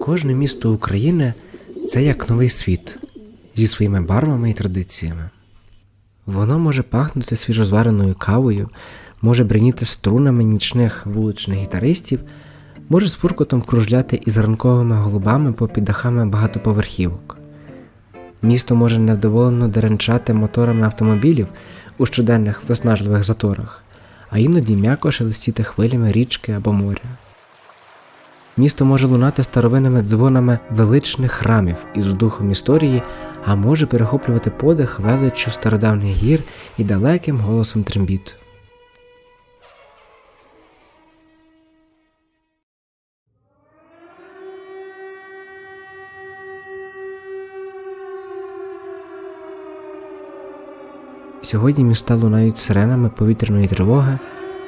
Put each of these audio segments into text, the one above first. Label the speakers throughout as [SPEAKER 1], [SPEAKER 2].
[SPEAKER 1] Кожне місто України це як новий світ зі своїми барвами і традиціями. Воно може пахнути свіжозвареною кавою, може бриніти струнами нічних вуличних гітаристів, може з фуркотом кружляти із ранковими голубами попід дахами багатоповерхівок. Місто може невдоволено деренчати моторами автомобілів у щоденних виснажливих заторах, а іноді м'яко шелестіти хвилями річки або моря. Місто може лунати старовинними дзвонами величних храмів із духом історії, а може перехоплювати подих величчю стародавніх гір і далеким голосом трембіт. Сьогодні міста лунають сиренами повітряної тривоги,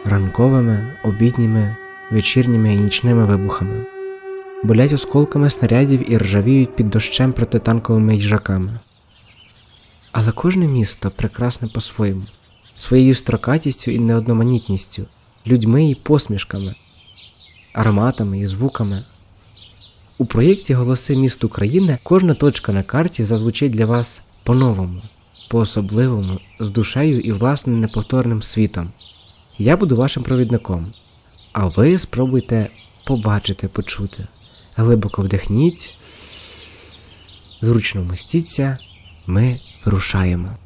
[SPEAKER 1] ранковими, обідніми, вечірніми і нічними вибухами, болять осколками снарядів і ржавіють під дощем протитанковими їжаками. Але кожне місто прекрасне по-своєму, своєю строкатістю і неодноманітністю, людьми і посмішками, ароматами і звуками. У проєкті Голоси міст України кожна точка на карті зазвучить для вас по-новому, по-особливому, з душею і власним неповторним світом. Я буду вашим провідником, а ви спробуйте побачити, почути. Глибоко вдихніть, зручно вмостіться, ми вирушаємо.